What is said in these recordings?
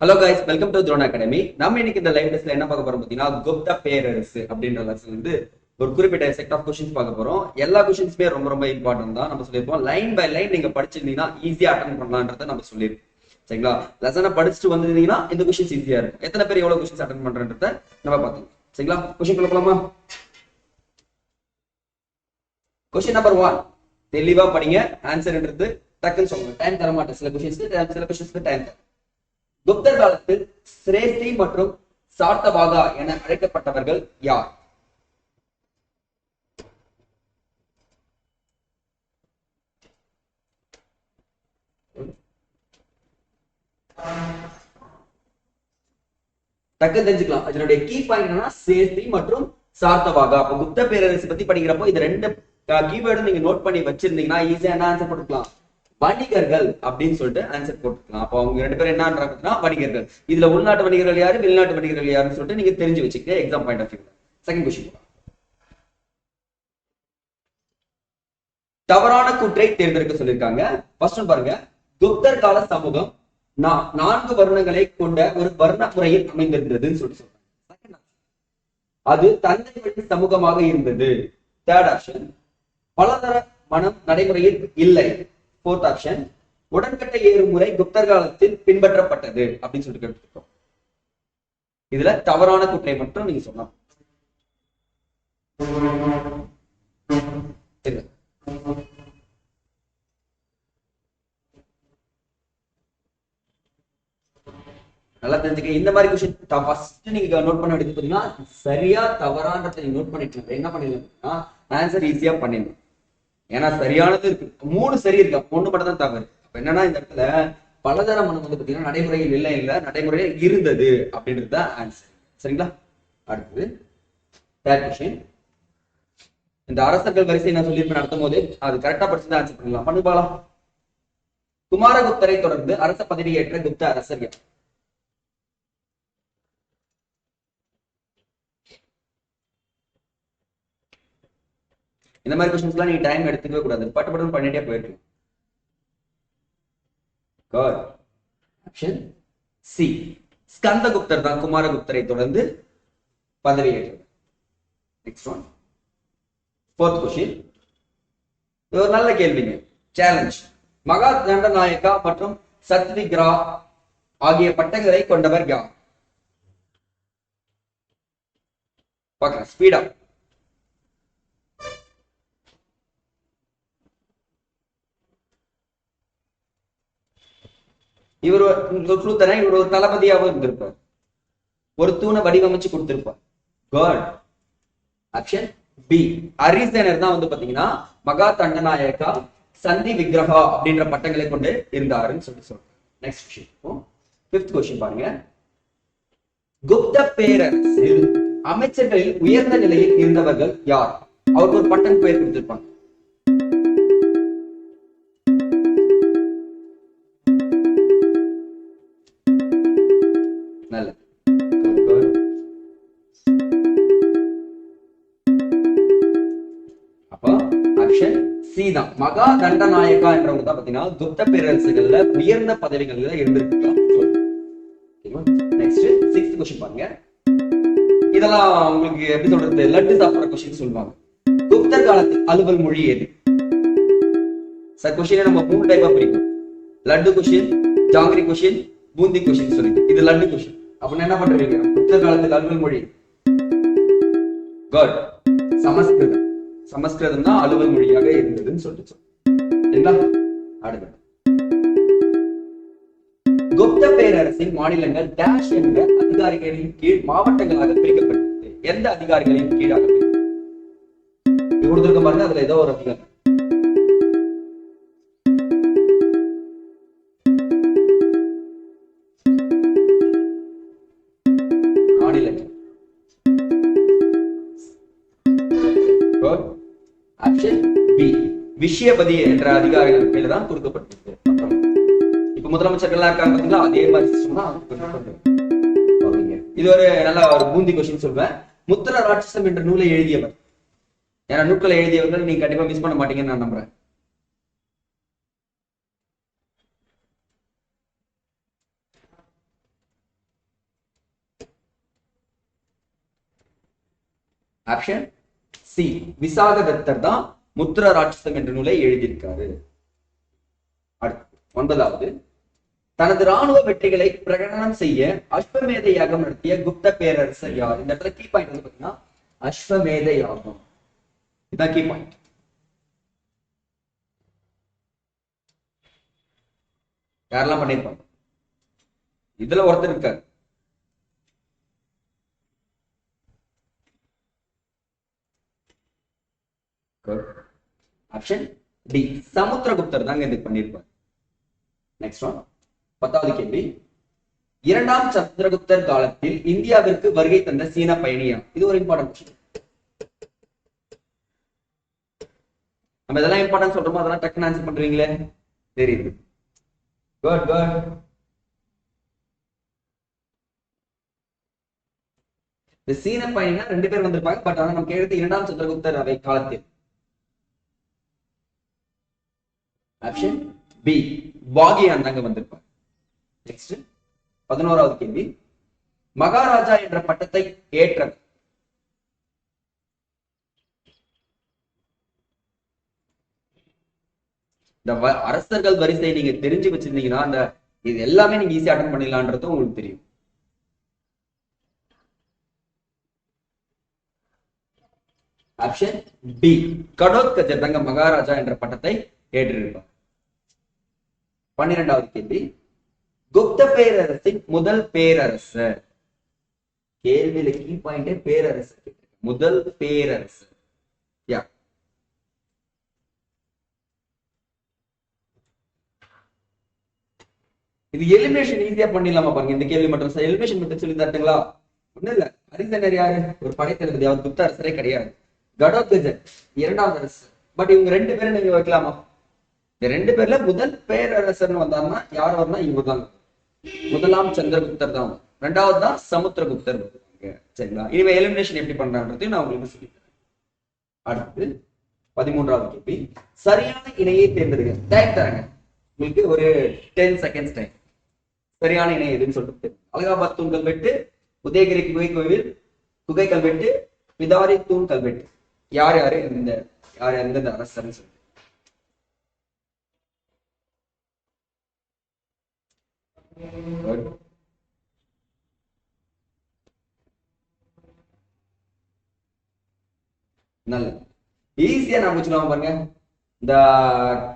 Hello guys welcome to Throne Academy நம்ம இன்னைக்கு இந்த லைவ் டெஸ்ட்ல என்ன பார்க்க போறோம் பார்த்தீங்கன்னா குப்தா பேரரசு அப்படின்ற லெசன் வந்து ஒரு குறிப்பிட்ட செட் ஆஃப் கொஸ்டின்ஸ் பார்க்க போறோம். எல்லா கொஸ்டின்ஸுமே ரொம்ப ரொம்ப இம்பார்ட்டன்ட் தான். நம்ம சொல்லியிருப்போம் லைன் பை லைன் நீங்க படிச்சிருந்தீங்கன்னா ஈஸியா அட்டன் பண்ணலான்றத நம்ம சொல்லியிருக்கோம் சரிங்களா? லெசனை படிச்சுட்டு வந்திருந்தீங்கன்னா இந்த கொஸ்டின்ஸ் ஈஸியா இருக்கும். எத்தனை பேர் எவ்வளவு கொஸ்டின்ஸ் அட்டன் பண்றன்றத நம்ம பார்த்தோம் சரிங்களா? கொஸ்டின் போலாமா? கொஸ்டின் நம்பர் ஒன் தெளிவா படிங்க. ஆன்சர்ன்றது டக்குன்னு சொல்லுங்க. டைம் தர மாட்டேன் சில கொஸ்டின்ஸ்க்கு சில கொஸ்டின்ஸ்க்கு டைம் தரேன். குப்தர் காலத்தில் சிரேஷ்டி மற்றும் சார்த்தபாகா என அழைக்கப்பட்டவர்கள் யார்? டக்கு தெரிஞ்சுக்கலாம். அதனுடைய கீ பாயிண்ட் என்னன்னா சேஸ்தி மற்றும் சார்த்தவாகா அப்ப குப்த பேரரசு பத்தி படிக்கிறப்போ இது ரெண்டு கீவேர்டும் நீங்க நோட் பண்ணி வச்சிருந்தீங்கன்னா ஈஸியா என்ன ஆன்சர் போட்டுக்கலாம். வணிகர்கள் அப்படின்னு சொல்லிட்டு ஆன்சர் போட்டுக்கலாம். அப்போ அவங்க ரெண்டு பேரும் என்னன்றாங்கன்னா வணிகர்கள். இதுல உள்நாட்டு வணிகர்கள் யாரு வெளிநாட்டு வணிகர்கள் யாருன்னு சொல்லிட்டு நீங்க தெரிஞ்சு வச்சுக்க exam point of view second question தவறான கூற்றை தேர்ந்தெடுக்க சொல்லியிருக்காங்க. ஃபர்ஸ்ட் பாருங்க. குப்தர் கால சமூகம் நான்கு வருணங்களை கொண்ட ஒரு வர்ண முறையில் அமைந்திருந்ததுன்னு சொல்லிட்டு சொல்றாங்க. அது தந்தை வழி சமூகமாக இருந்தது. தேர்ட் ஆப்ஷன் பலதர மனம் நடைமுறையில் இல்லை. ஃபோர்த் ஆப்ஷன் உடன்கட்டை ஏறும் முறை குப்தர் காலத்தில் பின்பற்றப்பட்டது அப்படின்னு சொல்லிட்டு கேட்டுருக்கோம். இதுல தவறான குற்றை மட்டும் நீங்க சொன்னோம் நல்லா தெரிஞ்சுக்க. இந்த மாதிரி கொஸ்டின் ஃபர்ஸ்ட் நீங்க நோட் பண்ண வேண்டியது பாத்தீங்கன்னா சரியா தவறான்றத நீங்க நோட் பண்ணிட்டு என்ன பண்ணிருக்கீங்கன்னா ஆன்சர் ஈஸியா பண்ணிடணும் ஏன்னா சரியானது இருக்கு. மூணு சரி இருக்கு. ஒண்ணு மட்டும் தான் தவறு. அப்ப என்னன்னா இந்த இடத்துல பலதர மனம் வந்து பாத்தீங்கன்னா நடைமுறையில் இல்லை இல்ல நடைமுறையில இருந்தது அப்படின்றது தான் ஆன்சர் சரிங்களா? அடுத்தது தேர்ட் கொஸ்டின் இந்த அரசர்கள் வரிசை நான் சொல்லியிருப்பேன் நடத்தும் போது அது கரெக்டா படிச்சு தான் ஆன்சர் பண்ணலாம். பண்ணு குமாரகுப்தரை தொடர்ந்து அரச பதவியேற்ற குப்த அரசர் யார் இந்த மாதிரி கொஸ்டின்ஸ்லாம் நீங்க டைம் எடுத்துக்கவே கூடாது. பட்டு பட்டு பண்ணிட்டே போயிருக்கணும் God. ஆப்ஷன் சி ஸ்கந்தகுப்தர் தான் குமாரகுப்தரை தொடர்ந்து பதவியேற்றார் நெக்ஸ்ட் ஒன் ஃபோர்த் கொஸ்டின் இது ஒரு நல்ல கேள்விங்க. சேலஞ்ச் மகா தண்டநாயக்கா மற்றும் சத்விக்ரா ஆகிய பட்டங்களை கொண்டவர் யார்? பார்க்கலாம். ஸ்பீடா இவர் க்ளூ தரேன் இவர் ஒரு தளபதியாகவும் இருந்திருப்பார். ஒரு தூணை வடிவமைச்சு கொடுத்திருப்பார். காட் ஆப்ஷன் பி அரிசேனர் தான் வந்து பாத்தீங்கன்னா மகா தண்டநாயக்கா சந்தி விக்ரஹா அப்படின்ற பட்டங்களை கொண்டு இருந்தாருன்னு சொல்லி சொல்றேன் நெக்ஸ்ட் கொஸ்டின் பிப்த் கொஸ்டின் பாருங்க. குப்த பேரரசில் அமைச்சர்களில் உயர்ந்த நிலையில் இருந்தவர்கள் யார்? அவருக்கு ஒரு பட்டம் பெயர் கொடுத்திருப்பாங்க. தான் மகா தண்டநாயகா என்றவங்க தான் பாத்தீங்கன்னா துத்த பேரரசுகள்ல உயர்ந்த பதவிகள்ல இருந்திருக்கலாம் நெக்ஸ்ட் சிக்ஸ்த் கொஸ்டின் பாருங்க. இதெல்லாம் உங்களுக்கு எப்படி சொல்றது? லட்டு சாப்பிடுற கொஸ்டின் சொல்லுவாங்க. குப்தர் காலத்து அலுவல் மொழி எது? சார் கொஸ்டினை நம்ம மூணு டைப்பா பிரிக்கும் laddu question jangiri question boondi question சொல்லிட்டு இது லட்டு கொஸ்டின் அப்படின்னா என்ன பண்றீங்க புத்த காலத்தில் அலுவல் மொழி. குட் சமஸ்கிருதம். சமஸ்கிருதம் தான் அலுவல் மொழியாக இருந்ததுன்னு சொல்லிச்சு சரிங்களா? அடுத்து குப்த பேரரசின் மாநிலங்கள் டேஷ் என்ற அதிகாரிகளின் கீழ் மாவட்டங்களாக பிரிக்கப்பட்டது எந்த அதிகாரிகளின் கீழாக பிரிக்கப்பட்டது? கொடுத்திருக்க பாருங்க அதுல ஏதோ ஒரு அதிகாரம். விஷயபதி என்ற அதிகாரிகள் தான் கொடுக்கப்பட்டிருக்கு. இப்ப முதலமைச்சர்கள்லாம் இருக்காங்க பாத்தீங்களா? அதே மாதிரி இது ஒரு நல்ல ஒரு பூந்தி கொஸ்டின் சொல்லுவேன் முத்திர ராட்சசம் என்ற நூலை எழுதியவர். ஏன்னா நூல்களை எழுதியவர்கள் நீங்க கண்டிப்பா மிஸ் பண்ண மாட்டீங்கன்னு நான் நம்புறேன். ஆப்ஷன் சி விசாகதத்தர் தான் முத்திர ராட்சசம் என்ற நூலை எழுதியிருக்காரு ஒன்பதாவது. தனது ராணுவ வெற்றிகளை பிரகடனம் செய்ய அஸ்வமேத யாகம் நடத்திய குப்த பேரரசர் யார்? இந்த இடத்துல கீ பாயிண்ட் வந்து பாத்தீங்கன்னா அஸ்வமேத யாகம். இதுதான் கீ பாயிண்ட் யாரெல்லாம் பண்ணிருப்பாங்க இதுல ஒருத்தர் இருக்காரு. Good. ஆப்ஷன் டி சமுத்திரகுப்தர் தாங்க இது பண்ணியிருப்பார் நெக்ஸ்ட் ஒன் பத்தாவது கேள்வி. இரண்டாம் சந்திரகுப்தர் காலத்தில் இந்தியாவிற்கு வருகை தந்த சீன பயணியா இது ஒரு இம்பார்ட்டன்ட் கொஸ்டின் நம்ம இதெல்லாம் இம்பார்ட்டன்ஸ் சொல்றோமோ? அதெல்லாம் டக்குன்னு ஆன்சர் பண்றீங்களே? தெரியுது. குட் குட் இந்த சீன பயணினா ரெண்டு பேர் வந்திருப்பாங்க. பட் ஆனா நமக்கு எழுத்து இரண்டாம் சந்திரகுப்தர் அவை காலத்தில். ஆப்ஷன் பி பாகியான் தாங்க வந்திருப்பார். நெக்ஸ்ட் பதினோராவது கேள்வி. மகாராஜா என்ற பட்டத்தை ஏற்ற இந்த வ- அரசர்கள் வரிசையை நீங்க தெரிஞ்சு வச்சிருந்தீங்கன்னா அந்த இது எல்லாமே நீங்க ஈஸியா அட்டன் பண்ணிடலான்றதும் உங்களுக்கு தெரியும். ஆப்ஷன் பி கடோத்கஜர் தங்க மகாராஜா என்ற பட்டத்தை ஏற்றிருப்பார் பன்னிரெண்டாவது கேள்வி. குப்த பேரரசின் முதல் பேரரசர். கேள்வியில கீ பாயிண்டே பேரரசர் முதல் பேரரசர். யா. இது எலிமினேஷன் ஈஸியா பண்ணிடலாமா பாருங்க. இந்த கேள்வி மட்டும் எலிமினேஷன் மட்டும் சொல்லி தட்டுங்களா ஒண்ணு இல்ல. ஹரிசனர் யாரு? ஒரு படைத்தளபதி. அவர் குப்த அரசரே கிடையாது கடோத்கஜன் இரண்டாவது அரசர். பட் இவங்க ரெண்டு பேரும் நீங்க வைக்கலாமா? இந்த ரெண்டு பேர்ல முதல் பேரரசர்னு வந்தாருன்னா யார் வரனா இவங்க தான் முதலாம் சந்திரகுப்தர் தான் ரெண்டாவது தான் சமுத்திரகுப்தர் சரிங்களா? இனிமே எலிமினேஷன் எப்படி பண்றான்றதையும் நான் உங்களுக்கு சொல்லித்தரேன். அடுத்து பதிமூன்றாவது கேள்வி. சரியான இணையை தேர்ந்தெடுங்க. டைம் தரேங்க. உங்களுக்கு ஒரு டென் செகண்ட்ஸ் டைம் சரியான இணை எதுன்னு சொல்லிட்டு. அலகாபாத் தூண் கல்வெட்டு உதயகிரி குகை கோவில் குகை கல்வெட்டு பிதாரி தூண் கல்வெட்டு. யார் யாரு? இந்த யார் எந்தெந்த அரசர்னு சொல்லி Good. நல்ல ஈஸியா நான் முடிச்சுலாம் பாருங்க. இந்த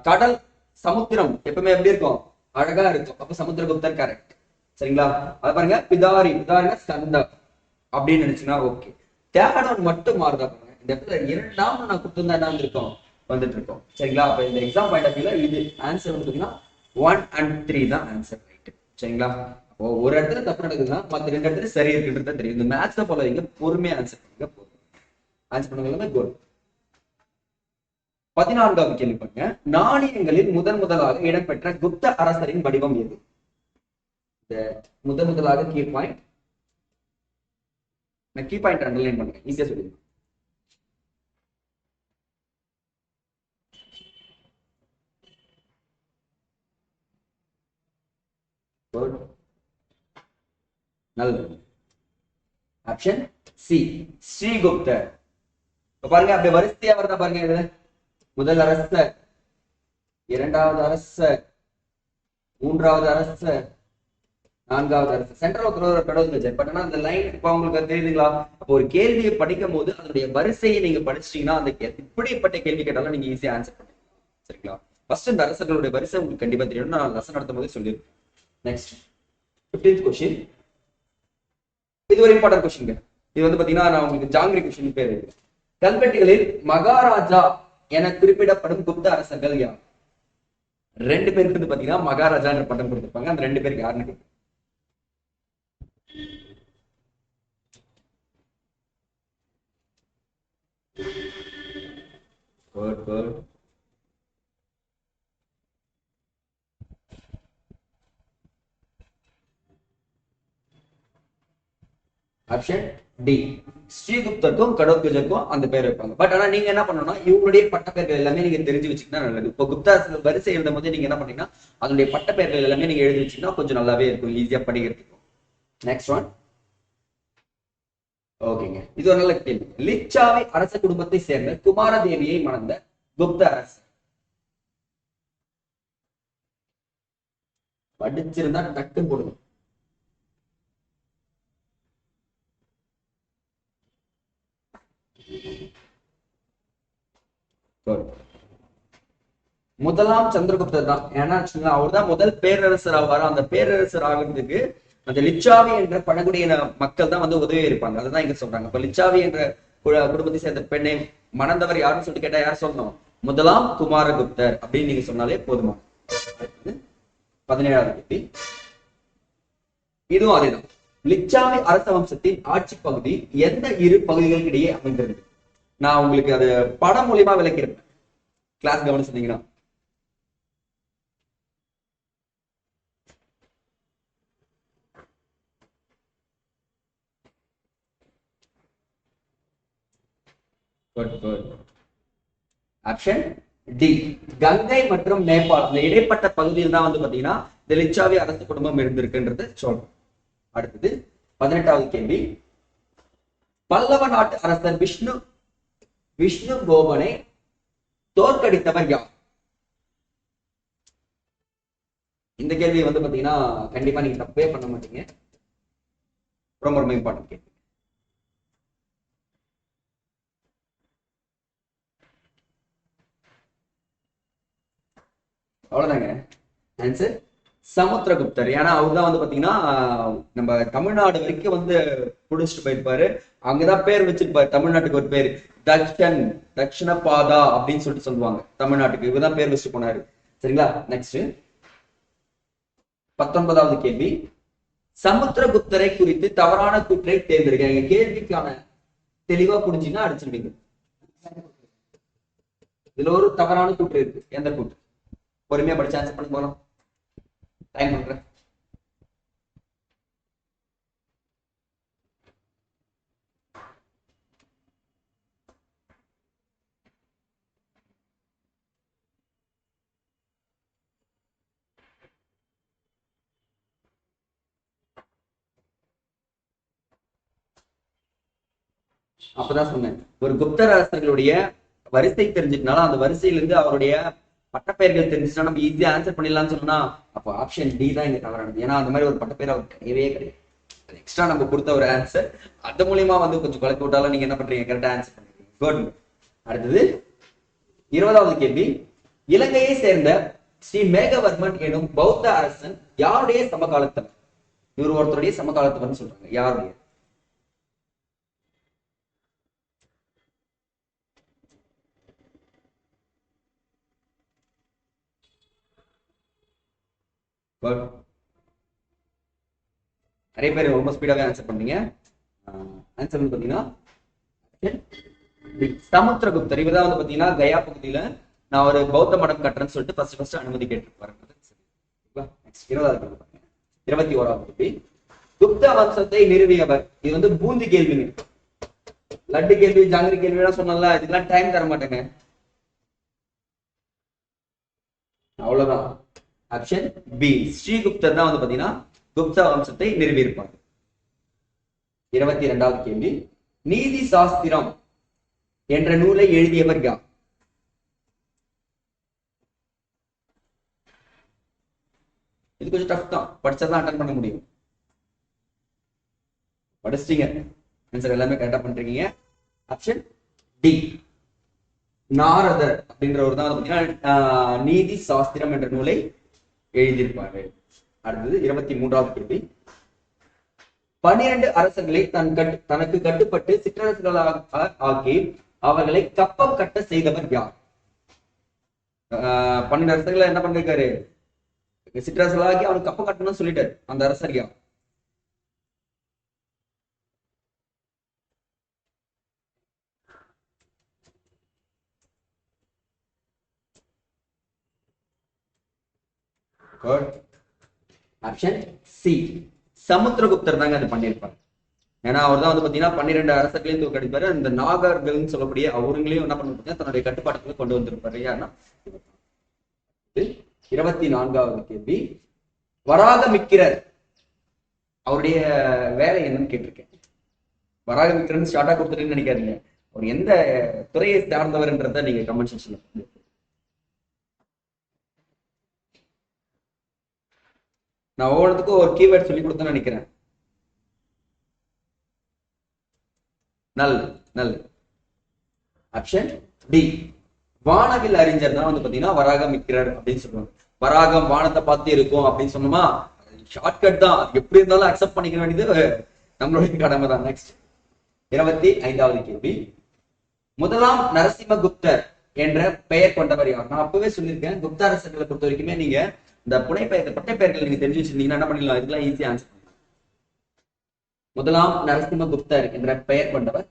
கடல் சமுத்திரம் எப்பவுமே எப்படி இருக்கும்? அழகா இருக்கும். அப்ப சமுத்திரகுப்தர் கரெக்ட் சரிங்களா? அது பாருங்க. பிதாரி. பிதாரினா ஸ்கந்தம் அப்படின்னு நினைச்சுன்னா ஓகே தேர்ட் மட்டும் மாறுதா பாருங்க. இந்த இடத்துல இரண்டாம் நான் கொடுத்துருந்தா என்ன இருக்கும் வந்துட்டு இருக்கோம். சரிங்களா? அப்ப இந்த எக்ஸாம் பாயிண்ட் ஆஃப் வியூல இது ஆன்சர் வந்து பாத்தீங்கன்னா ஒன் அண்ட் த்ரீ தான் ஆன்சர் சரிங்களா? அப்போ ஒரு இடத்துல தப்பு நடக்குதுன்னா மற்ற ரெண்டு இடத்துல சரி இருக்குன்றது தெரியும். இந்த மேத்ஸ்ல ஃபாலோ வைங்க பொறுமையா ஆன்சர் பண்ணுங்க போதும். ஆன்சர் பண்ணுங்க கோல் குட் பதினான்காவது கேள்வி பாருங்க. நாணயங்களில் முதன் முதலாக இடம்பெற்ற குப்த அரசரின் வடிவம் எது? இந்த முதன் முதலாக கீ பாயிண்ட் நான் கீ பாயிண்ட் அண்டர்லைன் பண்ணுங்க ஈஸியா சொல்லிடுவேன் Good. நல்லது. ஆப்ஷன் சி ஸ்ரீகுப்தர். இப்ப பாருங்க அப்படியே வரிசையா வருதா பாருங்க இது முதல் அரசர் இரண்டாவது அரசர் மூன்றாவது அரசர் நான்காவது அரசு சென்ட்ரல் ஒருத்தர் கடவுள் பட் ஆனா அந்த லைன் இப்ப உங்களுக்கு தெரியுதுங்களா? அப்போ ஒரு கேள்வியை படிக்கும் போது அதனுடைய வரிசையை நீங்க படிச்சிட்டீங்கன்னா அந்த கே- இப்படிப்பட்ட கேள்வி கேட்டாலும் நீங்க ஈஸியா ஆன்சர் பண்ணுங்க சரிங்களா? ஃபர்ஸ்ட் இந்த அரசர்களுடைய வரிசை உங்களுக்கு கண்டிப்பா தெரியும். நான் லெசன் நடத்தும் போதே சொல்லியிருக்கேன் நெக்ஸ்ட் ஃபிஃப்டீன்த் கொஸ்டின் இது ஒரு இம்பார்ட்டன்ட் கொஸ்டின் இது வந்து பாத்தீங்கன்னா நான் உங்களுக்கு ஜாங்கிரி கொஸ்டின் பேர். கல்வெட்டுகளில் மகாராஜா என குறிப்பிடப்படும் குப்த அரசர்கள் யார்? ரெண்டு பேருக்கு வந்து பாத்தீங்கன்னா மகாராஜா என்ற பட்டம் கொடுத்திருப்பாங்க. அந்த ரெண்டு பேருக்கு யாருன்னு Good, good. ஆப்ஷன் டி ஸ்ரீகுப்தருக்கும் கடோத்கஜருக்கும் அந்த பேர் வைப்பாங்க. பட் ஆனா நீங்க என்ன பண்ணணும்னா இவங்களுடைய பட்டப்பெயர்கள் எல்லாமே நீங்க தெரிஞ்சு வச்சுக்கிட்டா நல்லது. இப்போ குப்தா வரிசை எழுதும் போது நீங்க என்ன பண்ணீங்கன்னா அதனுடைய பட்டப்பெயர்கள் எல்லாமே நீங்க எழுதி வச்சீங்கன்னா கொஞ்சம் நல்லாவே இருக்கும் ஈஸியா படிக்கிறதுக்கும் நெக்ஸ்ட் ஒன் ஓகேங்க இது ஒரு நல்ல கேள்வி. லிச்சாவை அரச குடும்பத்தை சேர்ந்த குமாரதேவியை மணந்த குப்த அரசு படிச்சிருந்தா டக்கு போடுங்க Good. முதலாம் சந்திரகுப்தர் தான். ஏன்னா அவர் தான் முதல் பேரரசர் ஆவார்? அந்த பேரரசர் ஆகிறதுக்கு அந்த லிச்சாவி என்ற பழங்குடியின மக்கள் தான் வந்து உதவி இருப்பாங்க. அதுதான் இங்க சொல்றாங்க. இப்ப லிச்சாவி என்ற கு- குடும்பத்தை சேர்ந்த பெண்ணை மணந்தவர் யாருன்னு சொல்லிட்டு கேட்டா யார் சொன்னோம் முதலாம் குமாரகுப்தர் அப்படின்னு நீங்க சொன்னாலே போதுமா? பதினேழாவது கேள்வி. இதுவும் அதேதான். லிச்சாவி அரச வம்சத்தின் ஆட்சி பகுதி எந்த இரு பகுதிகளுக்கிடையே அமைந்திருந்தது? நான் உங்களுக்கு அது படம் மூலியமா விளக்கியிருப்பேன் class கவனிச்சிருந்தீங்கன்னா good good option D Gangai மற்றும் நேபாள் இந்த இடைப்பட்ட பகுதியில் தான் வந்து பாத்தீங்கன்னா இந்த லிச்சாவி அரசு குடும்பம் இருந்திருக்குன்றது சொல்றோம். அடுத்தது பதினெட்டாவது கேள்வி. பல்லவ நாட்டு அரசர் விஷ்ணு விஷ்ணு கோபனை தோற்கடித்தவர் யார்? இந்த கேள்வியை வந்து பாத்தீங்கன்னா கண்டிப்பா நீங்க தப்பே பண்ண மாட்டீங்க. ரொம்ப ரொம்ப இம்பார்ட்டன்ட் கேள்வி. அவ்வளவுதாங்க. ஆன்சர் சமுத்திரகுப்தர். ஏன்னா அவர் தான் வந்து பாத்தீங்கன்னா நம்ம தமிழ்நாடு வரைக்கும் வந்து புடிச்சிட்டு போயிருப்பாரு. அங்கதான் பேர் வச்சிருப்பாரு. தமிழ்நாட்டுக்கு ஒரு பேர். தக்ஷன் தக்ஷண பாதா அப்படின்னு சொல்லிட்டு சொல்லுவாங்க தமிழ்நாட்டுக்கு. இவர்தான் பேர் வச்சுட்டு போனாரு. சரிங்களா? நெக்ஸ்ட் பத்தொன்பதாவது கேள்வி. சமுத்திரகுப்தரை குறித்து தவறான கூற்றை தேர்ந்தெடுக்க எங்க கேள்விக்கான தெளிவா புரிஞ்சுன்னா அடிச்சிருவீங்க. இதுல ஒரு தவறான கூற்று இருக்கு. எந்த கூற்று? பொறுமையா படிச்சு ஆன்சர் பண்ணி போகலாம் டைம் பண்றேன். அப்பதான் சொன்னேன். ஒரு குப்தர் அரசர்களுடைய வரிசை தெரிஞ்சுட்டனால அந்த வரிசையிலிருந்து அவருடைய பட்டப்பெயர்கள் தெரிஞ்சுச்சுன்னா நம்ம ஈஸியாக ஆன்சர் பண்ணிடலாம்னு சொன்னா அப்போ ஆப்ஷன் டி தான் இங்க தவறானது ஏன்னா அந்த மாதிரி ஒரு பட்டப்பெயர் அவர் கிடையவே கிடையாது. எக்ஸ்ட்ரா நம்ம கொடுத்த ஒரு ஆன்சர் அது மூலியமா வந்து கொஞ்சம் குழப்பி விட்டாலும் நீங்க என்ன பண்றீங்க? கரெக்டா ஆன்சர் பண்ணுறீங்க அடுத்தது இருபதாவது கேள்வி. இலங்கையை சேர்ந்த ஸ்ரீ மேகவர்மன் எனும் பௌத்த அரசன் யாருடைய சமகாலத்தவர்? இவர் ஒருத்தருடைய சமகாலத்தவர்னு சொல்றாங்க. யாருடைய? பட் நிறைய பேர் ரொம்ப ஸ்பீடாவே ஆன்சர் பண்ணீங்க. ஆன்சர் வந்து பாத்தீங்கன்னா சமுத்திரகுப்தர் இவர் தான் வந்து பாத்தீங்கன்னா கயா பகுதியில நான் ஒரு பௌத்த மடம் கட்டுறேன்னு சொல்லிட்டு ஃபர்ஸ்ட் ஃபர்ஸ்ட் அனுமதி கேட்டிருப்பாரு. இருபதாவது இருபத்தி ஓராவது கேள்வி. குப்த வம்சத்தை நிறுவியவர். இது வந்து பூந்தி கேள்விங்க லட்டு கேள்வி ஜாங்கிரி கேள்வி எல்லாம் சொன்னல இதுக்கெல்லாம் டைம் தர மாட்டேங்க. அவ்வளவுதான். ஆப்ஷன் பி ஸ்ரீகுப்தர் தான் வந்து பாத்தீங்கன்னா குப்த வம்சத்தை நிறுவியிருப்பாங்க இருபத்தி இரண்டாவது கேள்வி. நீதி சாஸ்திரம் என்ற நூலை எழுதியவர் யார்? இது கொஞ்சம் டஃப் தான். படிச்சதான் அட்டன் பண்ண முடியும். படிச்சிட்டீங்க. ஆன்சர் எல்லாமே கரெக்டா பண்றீங்க ஆப்ஷன் டி நாரதர் அப்படின்றவர் தான் பாத்தீங்கன்னா ஆஹ், நீதி சாஸ்திரம் என்ற நூலை எழுதியிருப்பாரு அடுத்தது இருபத்தி மூன்றாவது கேள்வி பனிரெண்டு அரசர்களை தன் கட்டு தனக்கு கட்டுப்பட்டு சிற்றரசர்களாக ஆக்கி அவர்களை கப்பம் கட்ட செய்தவர் யார்? ஆஹ், பன்னெண்டு அரசர்களை என்ன பண்ணிருக்காரு? சிற்றரசுகளாகி அவனுக்கு கப்பம் கட்டணும்னு சொல்லிட்டாரு. அந்த அரசர் யார்? ஆப்ஷன் சி சமுத்திரகுப்தர் தாங்க அது பண்ணியிருப்பார். ஏன்னா அவர் தான் வந்து பாத்தீங்கன்னா பன்னிரெண்டு அரசர்களையும் தோற்கடிப்பாரு. அந்த நாகர்கள்னு சொல்லக்கூடிய அவருங்களையும் என்ன பண்ணிருப்பாங்க தன்னுடைய கட்டுப்பாட்டுக்குள்ள கொண்டு வந்திருப்பாரு. யாருன்னா? இருபத்தி நான்காவது கேள்வி. வராக மிக்கிறர் அவருடைய வேலை என்னன்னு கேட்டிருக்கேன். வராக விக்ரன் ஸ்டார்டா கொடுத்துருன்னு நினைக்காதீங்க. அவர் எந்த துறையை சார்ந்தவர்ன்றத நீங்க கமெண்ட் செக்ஷன்ல நான் ஒவ்வொன்றுத்துக்கும் ஒரு கீவேர்ட் சொல்லி கொடுத்தேன்னு நினைக்கிறேன். நல் நல். ஆப்ஷன் டி வானவில் அறிஞர் தான் வந்து பாத்தீங்கன்னா வராகம் இருக்கிறார் அப்படின்னு சொல்லுவாங்க. வராகம் வானத்தை பார்த்து இருக்கும் அப்படின்னு சொன்னோமா? ஷார்ட்கட் தான். எப்படி இருந்தாலும் அக்செப்ட் பண்ணிக்க வேண்டியது நம்மளுடைய கடமை தான். நெக்ஸ்ட் இருபத்தி ஐந்தாவது கேள்வி. முதலாம் நரசிம்மகுப்தர் என்ற பெயர் கொண்டவர் யார்? நான் அப்பவே சொல்லியிருக்கேன். குப்த அரசர்களை பொறுத்த வரைக்குமே நீங்க இந்த புனை பெயர் பட்டை பெயர்கள் நீங்க தெரிஞ்சு வச்சிருந்தீங்கன்னா என்ன பண்ணிடலாம்? இதுக்கெல்லாம் ஈஸியா ஆன்சர் பண்ணலாம் முதலாம் நரசிம்மகுப்தர் என்ற பெயர் கொண்டவர்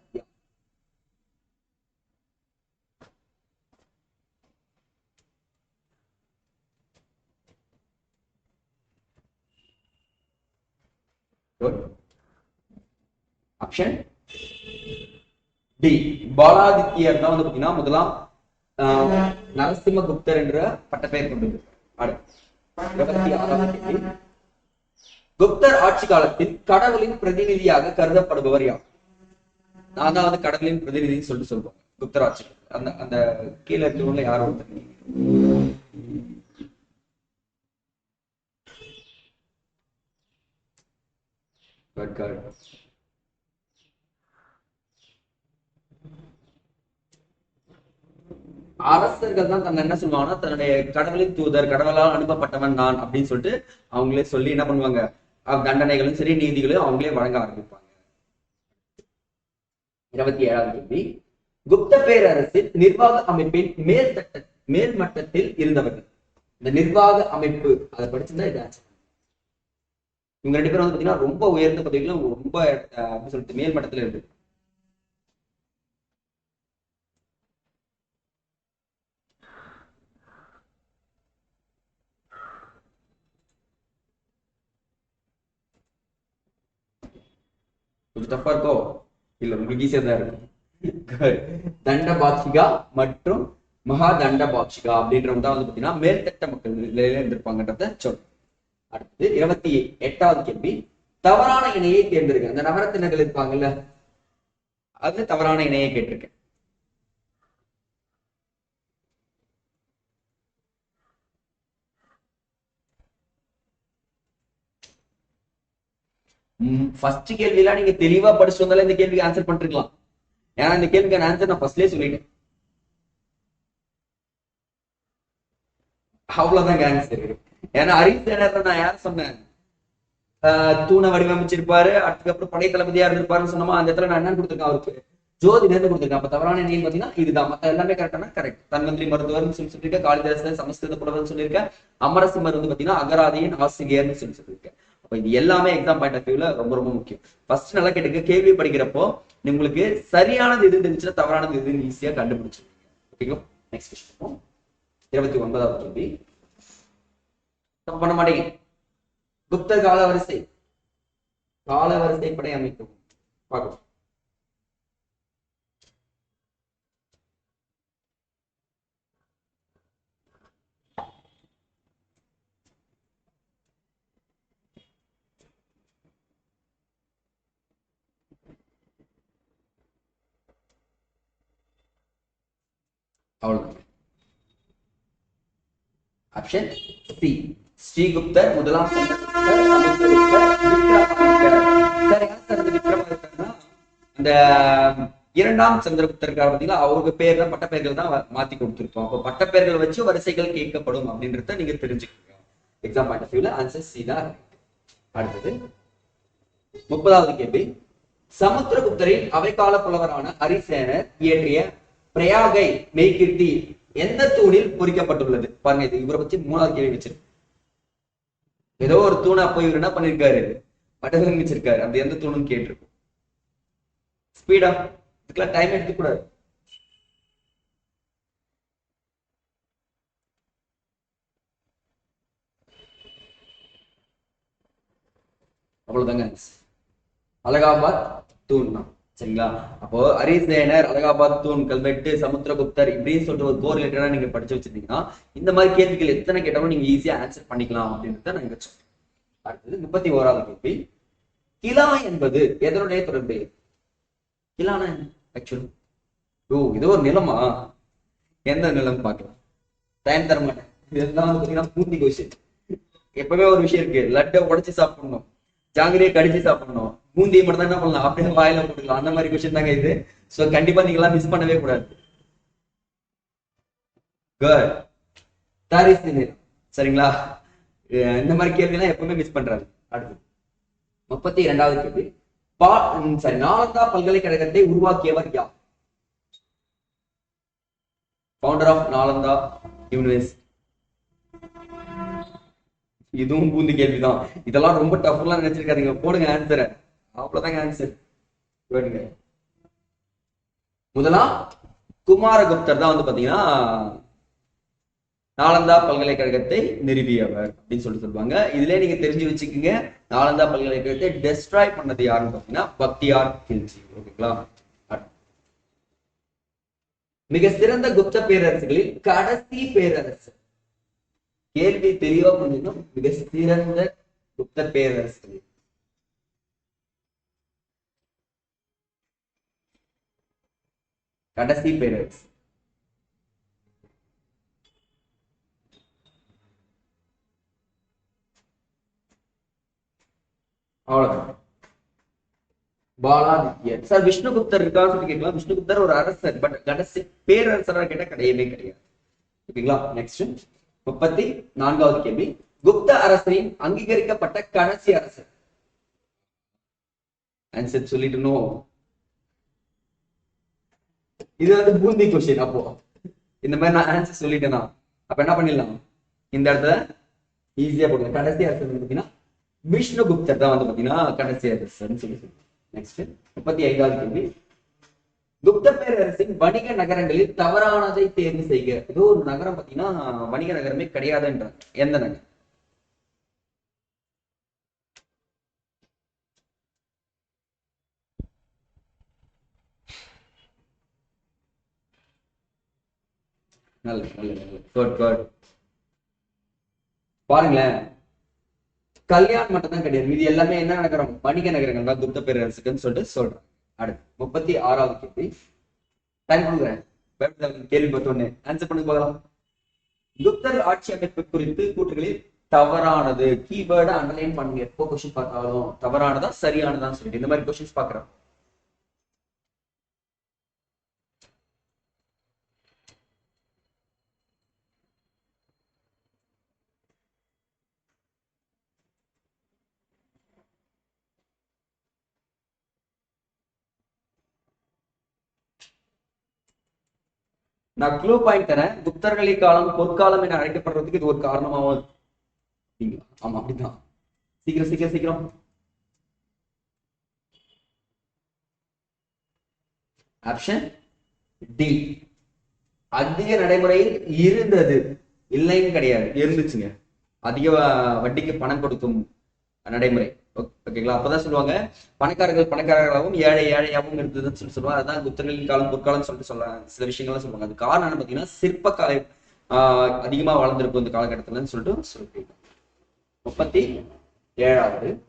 ஆப்ஷன் டி பாலாதித்யர் தான் வந்து பாத்தீங்கன்னா முதலாம் ஆஹ், நரசிம்மகுப்தர் என்ற பட்டப்பெயர் கொண்டது அடுத்து. இருபத்தி குப்தர் ஆட்சி காலத்தில் கடவுளின் பிரதிநிதியாக கருதப்படுபவர் யார்? நான் தான் வந்து கடவுளின் பிரதிநிதின்னு சொல்லிட்டு சொல்றோம். குப்தர் ஆட்சி அந்த அந்த கீழே இருக்கிறவங்க யாரும் ஒருத்தர்? God, God. அரசர்கள் தான் தன்னை என்ன சொல்லுவாங்கன்னா தன்னுடைய கடவுளின் தூதர் கடவுளால் அனுப்பப்பட்டவன் நான் அப்படின்னு சொல்லிட்டு அவங்களே சொல்லி என்ன பண்ணுவாங்க? தண்டனைகளும் சரி நீதிகளும் அவங்களே வழங்க ஆரம்பிப்பாங்க. இருபத்தி ஏழாவது கேள்வி. குப்த பேரரசின் நிர்வாக அமைப்பின் மேல் தட்ட மேல் மட்டத்தில் இருந்தவர்கள். இந்த நிர்வாக அமைப்பு அதை படிச்சிருந்தா இது இவங்க ரெண்டு பேரும் வந்து பாத்தீங்கன்னா ரொம்ப உயர்ந்த பதவிகளும் ரொம்ப அஹ், சொல்லிட்டு மேல் மட்டத்துல இருக்கு கொஞ்சம் டஃபா இருக்கோ? இல்ல உங்களுக்கு ஈஸியா தான் இருக்கும் தண்ட மற்றும் மகா தண்ட பாக்ஷிகா அப்படின்றவங்க தான் வந்து பாத்தீங்கன்னா மேல்தட்ட மக்கள் நிலையில இருந்திருப்பாங்கன்றத சொல் அடுத்து இருபத்தி எட்டாவது கேள்வி. தவறான இணையை தேர்ந்தெடுக்க அந்த நகரத்தினர்கள் இருப்பாங்கல்ல அது தவறான இணையை கேட்டிருக்கேன். ஃபர்ஸ்ட் கேள்வியெல்லாம் நீங்க தெளிவா படிச்சு வந்தாலும் இந்த கேள்விக்கு ஆன்சர் பண்ணிருக்கலாம். ஏன்னா இந்த கேள்விக்கான ஆன்சர் நான் ஃபர்ஸ்ட்லயே சொல்லிட்டேன். அவ்வளவுதாங்க ஆன்சர் ஏன்னா அரிசேனர் நான் யார் சொன்னேன்? தூணை வடிவமைச்சிருப்பாரு அதுக்கப்புறம் படை தளபதியா இருந்திருப்பாருன்னு சொன்னோமா அந்த இடத்துல நான் என்ன கொடுத்துருக்கேன் அவருக்கு. ஜோதிடர்னு கொடுத்துருக்கேன். அப்ப தவறான நீங்க பாத்தீங்கன்னா இதுதான். மத்த எல்லாமே கரெக்டானா கரெக்ட் தன்வந்திரி மருத்துவர்னு சொல்லி சொல்லியிருக்கேன் காளிதாசன் சமஸ்கிருத புலவர்னு சொல்லியிருக்கேன் அமரசிம்மர் வந்து பாத்தீங்கன்னா அகராதியின் ஆசிரியர்னு சொல்லி சொல்லியிருக்கேன். இது எல்லாமே எக்ஸாம் பாயிண்ட் ஆஃப் வியூல ரொம்ப ரொம்ப முக்கியம். ஃபர்ஸ்ட் நல்லா கேட்டுக்க கேள்வி படிக்கிறப்போ உங்களுக்கு சரியானது எது இருந்துச்சுன்னா தவறானது எதுன்னு ஈஸியா கண்டுபிடிச்சிருக்கீங்க ஓகேங்களா நெக்ஸ்ட் கொஸ்டின் இருபத்தி ஒன்பதாவது கேள்வி. தப்பு பண்ண மாட்டீங்க. குப்தர் காலவரிசை. காலவரிசை படை அமைக்கும். பார்க்கலாம் அவ்வளவுதான் ஆப்ஷன் சி ஸ்ரீகுப்தர் முதலாம் இந்த இரண்டாம் சந்திரகுப்தர் பார்த்தீங்கன்னா அவருக்கு பேர் தான் பட்டப்பெயர்கள் தான் மாத்தி கொடுத்துருக்கோம். அப்போ பட்டப்பெயர்கள் வச்சு வரிசைகள் கேட்கப்படும் அப்படின்றத நீங்க தெரிஞ்சுக்கோங்க. எக்ஸாம் பாயிண்ட் ஆஃப் வியூல ஆன்சர் சி தான். அடுத்தது முப்பதாவது கேள்வி. சமுத்திரகுப்தரின் அவைக்கால புலவரான அரிசேனர் இயற்றிய பிரயாகை மெய்கீர்த்தி எந்த தூணில் பொறிக்கப்பட்டுள்ளது? பாருங்க இது இவரை பத்தி மூணாவது கேள்வி வச்சிருக்கு. ஏதோ ஒரு தூணா போய் இவர் என்ன பண்ணிருக்காரு? பட்டகம் வச்சிருக்காரு அந்த எந்த தூணும் கேட்டிருக்கும். ஸ்பீடா இதுக்கெல்லாம் டைம் எடுத்துக்கூடாது அவ்வளவுதாங்க அலகாபாத் தூண் தான் சரிங்களா? அப்போ அரிசேனர் அலகாபாத் தூண் கல்வெட்டு சமுத்திரகுப்தர் இப்படின்னு சொல்லிட்டு ஒரு கோர் ரிலேட்டடா நீங்க படிச்சு வச்சிருந்தீங்கன்னா இந்த மாதிரி கேள்விகள் எத்தனை கேட்டாலும் நீங்க ஈஸியா ஆன்சர் பண்ணிக்கலாம் அப்படின்றத நான் இங்க சொல்றேன். அடுத்தது முப்பத்தி ஓராவது கேள்வி. கிலா என்பது எதனுடைய தொடர்பு? கிலானா ஆக்சுவல் ஓ இது ஒரு நிலமா? எந்த நிலம் பார்க்கலாம். டைம் தர மாட்டேன். இதெல்லாம் பாத்தீங்கன்னா பூந்தி எப்பவுமே ஒரு விஷயம் இருக்கு. லட்டை உடைச்சு சாப்பிடணும். ஜாங்கிரியை கடிச்சு சாப்பிடணும். பூந்தியை மட்டும் தான் என்ன பண்ணலாம்? அப்படியே வாயில போட்டுக்கலாம். அந்த மாதிரி கொஸ்டின் தாங்க இது. சோ கண்டிப்பா நீங்க எல்லாம் மிஸ் பண்ணவே கூடாது. குட் சரிங்களா? இந்த மாதிரி கேள்வி எல்லாம் எப்பவுமே மிஸ் பண்றாரு அடுத்து. முப்பத்தி இரண்டாவது கேள்வி. பா சாரி. நாலந்தா பல்கலைக்கழகத்தை உருவாக்கியவர் யார்? ஃபவுண்டர் ஆஃப் நாலந்தா யூனிவர்சிட்டி இதுவும் பூந்தி கேள்விதான். இதெல்லாம் ரொம்ப டஃப்லாம் நினைச்சிருக்காதீங்க. போடுங்க ஆன்சரை அவ்வளவுதாங்க ஆன்சர் கேளுங்க. முதலாம் குமாரகுப்தர் தான் வந்து பாத்தீங்கன்னா நாலந்தா பல்கலைக்கழகத்தை நிறுவியவர் அப்படின்னு சொல்லி சொல்லுவாங்க. இதுல நீங்க தெரிஞ்சு வச்சுக்கோங்க நாலந்தா பல்கலைக்கழகத்தை டெஸ்ட்ராய் பண்ணது யாருன்னு பாத்தீங்கன்னா பக்தியார் கில்ஜி ஓகேங்களா? மிக சிறந்த குப்த பேரரசுகளில் கடைசி பேரரசு. கேள்வி தெளிவா புரிஞ்சுக்கணும் மிக சிறந்த குப்த பேரரசுகளில். கடைசி பேரரசு அவ்வளவுதான் பாலாதித்யர் சார் விஷ்ணுகுப்தர் இருக்கான்னு சொல்லி கேட்கலாம் விஷ்ணுகுப்தர் ஒரு அரசர் பட் கடைசி பேரரசரா கேட்டா கிடையவே கிடையாது ஓகேங்களா நெக்ஸ்ட் முப்பத்தி நான்காவது கேள்வி குப்த அரசரின் அங்கீகரிக்கப்பட்ட கடைசி அரசர் ஆன்சர் சொல்லிட்டு இது வந்து பூந்தி கொஸ்டின் அப்போ. இந்த மாதிரி நான் ஆன்சர் சொல்லிட்டேனா. அப்ப என்ன பண்ணிடலாம்? இந்த இடத்துல ஈஸியா போடுங்க. கடைசி அரசர் வந்து பாத்தீங்கன்னா விஷ்ணுகுப்தர் தான் வந்து பாத்தீங்கன்னா கடைசி அரசர்னு சொல்லி நெக்ஸ்ட் முப்பத்தி ஐந்தாவது கேள்வி. குப்த பேரரசின் வணிக நகரங்களில் தவறானதை தேர்வு செய்க. ஏதோ ஒரு நகரம் பாத்தீங்கன்னா வணிக நகரமே கிடையாதுன்றாங்க. எந்த நகரம்? நல்லது நல்ல குட் குட் பாருங்களேன். கல்யாண் மட்டும் தான் கிடையாது. இது எல்லாமே என்ன நடக்கிறோம்? வணிக நகரங்கள் தான் குப்த பேரரசுக்குன்னு சொல்லிட்டு சொல்றேன் அடுத்து முப்பத்தி ஆறாவது கேள்வி. டைம் கொடுக்குறேன் கேள்வி பார்த்தோன்னே ஆன்சர் பண்ணி பார்க்கலாம். குப்தர் ஆட்சி அமைப்பு குறித்து கூற்றுகளில் தவறானது. கீவேர்டை அண்டர்லைன் பண்ணுங்க. எப்போ கொஸ்டின் பார்த்தாலும் தவறானதா சரியானதா சொல்லிட்டு. இந்த மாதிரி கொஸ்டின்ஸ் பாக்குறோம் நான் க்ளூ பாயிண்ட் தரேன். குப்தர்களி காலம் பொற்காலம் என அழைக்கப்படுறதுக்கு இது ஒரு இருக்கு. அப்படிங்களா? ஆமா அப்படிதான் சீக்கிரம் சீக்கிரம் சீக்கிரம். ஆப்ஷன் டி அதிக நடைமுறையில் இருந்தது. இல்லைன்னு கிடையாது. இருந்துச்சுங்க. அதிக வட்டிக்கு பணம் கொடுக்கும் நடைமுறை. ஓகேங்களா? அப்பதான் சொல்லுவாங்க. பணக்காரர்கள் பணக்காரர்களாகவும் ஏழை ஏழையாகவும் இருந்ததுன்னு சொல்லி சொல்லுவாங்க. அதான் குப்தர்களின் காலம் பொற்காலம் சொல்லிட்டு சொல்றாங்க. சில விஷயங்கள்லாம் சொல்லுவாங்க. அது காரணம் என்ன சிற்ப கலை ஆஹ் அதிகமா வளர்ந்திருக்கும் இந்த காலகட்டத்துலன்னு சொல்லிட்டு சொல்லிட்டு. முப்பத்தி ஏழாவது.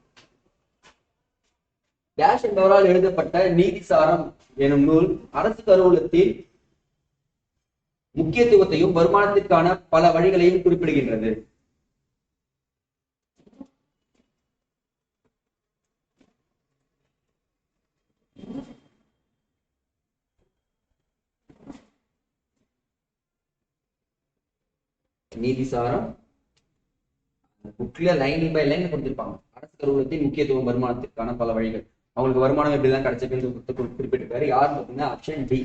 டேஷ் என்பவரால் எழுதப்பட்ட நீதிசாரம் எனும் நூல் அரசு கருவூலத்தில் முக்கியத்துவத்தையும் வருமானத்திற்கான பல வழிகளையும் குறிப்பிடுகின்றது. நீதிசாரம் புக்ல லைன் பை லைன் கொடுத்திருப்பாங்க. அரசு கருவூலத்தின் முக்கியத்துவம் வருமானத்திற்கான பல வழிகள். அவங்களுக்கு வருமானம் எப்படிதான் கிடைச்சிருக்குன்னு குறித்து குறிப்பிட்டிருக்காரு. யார் பார்த்தீங்கன்னா ஆப்ஷன் டி.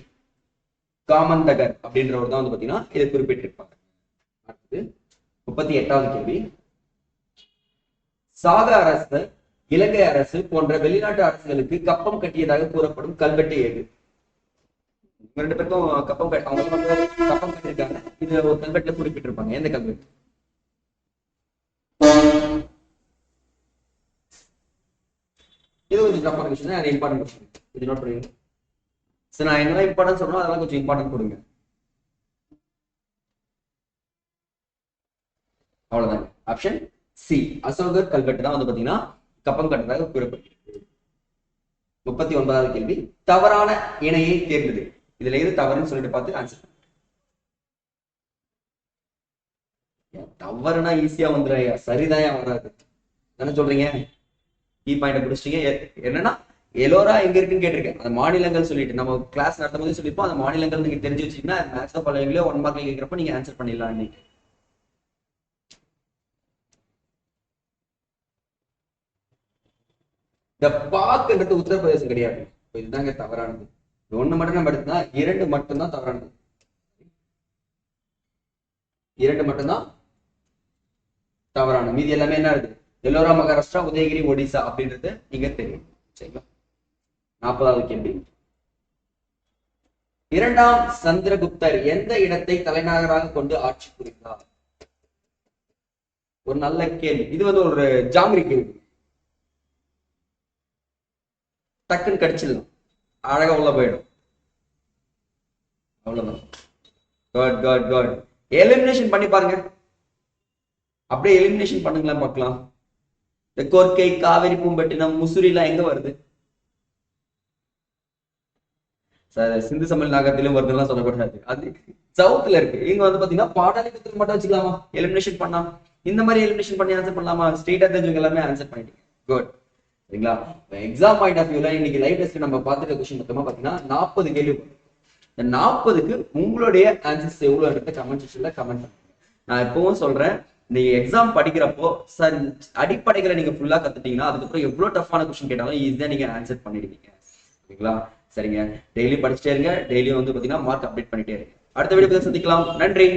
காமந்தகர் அப்படின்றவர் தான் வந்து பார்த்தீங்கன்னா இதை குறிப்பிட்டிருப்பாங்க. அடுத்தது முப்பத்தி எட்டாவது கேள்வி. சாக அரசு இலங்கை அரசு போன்ற வெளிநாட்டு அரசுகளுக்கு கப்பம் கட்டியதாக கூறப்படும் கல்வெட்டு ஏது இவங்க ரெண்டு பேருக்கும் கப்பம் அவங்க வந்து கப்பம் கட்டிருக்காங்க இது ஒரு கல்வெட்டுல குறிப்பிட்டிருப்பாங்க. எந்த கல்வெட்டு? இது கொஞ்சம் டஃப்பான விஷயம். தான் இம்பார்ட்டன்ட் கொஸ்டின் இது நோட் பண்ணுங்க சரி நான் என்னெல்லாம் இம்பார்ட்டன்ஸ் சொல்லணும் அதெல்லாம் கொஞ்சம் இம்பார்ட்டன்ட் கொடுங்க. அவ்வளவுதான். ஆப்ஷன் சி அசோகர் கல்வெட்டு தான் வந்து பாத்தீங்கன்னா கப்பம் கட்டுறதாக குறிப்பிட்டு முப்பத்தி ஒன்பதாவது கேள்வி. தவறான இணையை தேர்ந்தது இதுல எது தவறுன்னு சொல்லிட்டு பார்த்து ஆன்சர் தவறுனா ஈஸியா வந்துடும் சரிதான் வராது. தானே சொல்றீங்க? கீ பாயிண்ட் பிடிச்சிட்டீங்க. என்னன்னா எலோரா எங்க இருக்குன்னு கேட்டிருக்கேன். அந்த மாநிலங்கள் சொல்லிட்டு. நம்ம கிளாஸ் நடத்தும் போது சொல்லிப்போம் அந்த மாநிலங்கள் நீங்க தெரிஞ்சு வச்சீங்கன்னா மேக்ஸ் ஆஃப் பலவிங்களே ஒன் மார்க்ல கேட்கிறப்ப நீங்க ஆன்சர் பண்ணிடலாம் இன்னைக்கு இந்த பாக்குன்றது உத்தரப்பிரதேசம் கிடையாது. இதுதாங்க தவறானது. ஒன்று ஒண்ணு மட்டும் நம்ம எடுத்தா இரண்டு மட்டும்தான் தவறானது. இரண்டு மட்டும்தான் தவறானது. மீதி எல்லாமே என்ன இருக்கு எல்லோரா மகாராஷ்டிரா உதயகிரி ஒடிசா அப்படின்றது நீங்க தெரியும். சரிங்களா? நாற்பதாவது கேள்வி. இரண்டாம் சந்திரகுப்தர் எந்த இடத்தை தலைநகராக கொண்டு ஆட்சி புரிந்தார்? ஒரு நல்ல கேள்வி. இது வந்து ஒரு ஜாங்கிரி கேள்வி. டக்குன்னு கடிச்சிடலாம். அழகா உள்ள போயிடும். அவ்வளவுதான். குட் குட் குட் எலிமினேஷன் பண்ணி பாருங்க. அப்படியே எலிமினேஷன் பண்ணுங்களேன் பார்க்கலாம் இந்த கோர்க்கை காவிரி பூம்பட்டினம் முசுரிலாம் எங்க வருது? சிந்து சமையல் நாகத்திலும் வருதுலாம் சொல்லக்கூடாது. அது சவுத்துல இருக்கு. இங்க வந்து பாத்தீங்கன்னா பாடாளிபுத்திரம் மட்டும் வச்சுக்கலாமா? எலிமினேஷன் பண்ணா? இந்த மாதிரி எலிமினேஷன் பண்ணி ஆன்சர் பண்ணலாமா? ஸ்ட்ரெயிட்டா தெரிஞ்சவங்க எல்லாமே ஆன்சர் பண்ணிட்டீங்க. குட் சரிங்களா? எக்ஸாம் பாயிண்ட் ஆஃப் வியூல இன்னைக்கு லைவ் டெஸ்ட் நம்ம பார்த்துட்ட கொஸ்டின் மொத்தமா பாத்தீங்கன்னா நாற்பது கேள்வி இந்த நாற்பதுக்கு உங்களுடைய ஆன்சர்ஸ் எவ்வளவு இருக்கு? கமெண்ட் செக்ஷன்ல கமெண்ட் பண்ணுங்க. நான் எப்பவும் சொல்றேன் நீங்க எக்ஸாம் படிக்கிறப்போ சார் அடிப்படைகளை நீங்க ஃபுல்லா கத்துட்டீங்கன்னா அதுக்கப்புறம் எவ்வளவு டஃப்பான கொஸ்டின் கேட்டாலும் ஈஸியா நீங்க ஆன்சர் பண்ணிடுவீங்க. சரிங்களா? சரிங்க. டெய்லி படிச்சுட்டே இருங்க. டெய்லியும் வந்து பாத்தீங்கன்னா மார்க் அப்டேட் பண்ணிட்டே இருங்க. அடுத்த வீடியோ சந்திக்கலாம். நன்றி.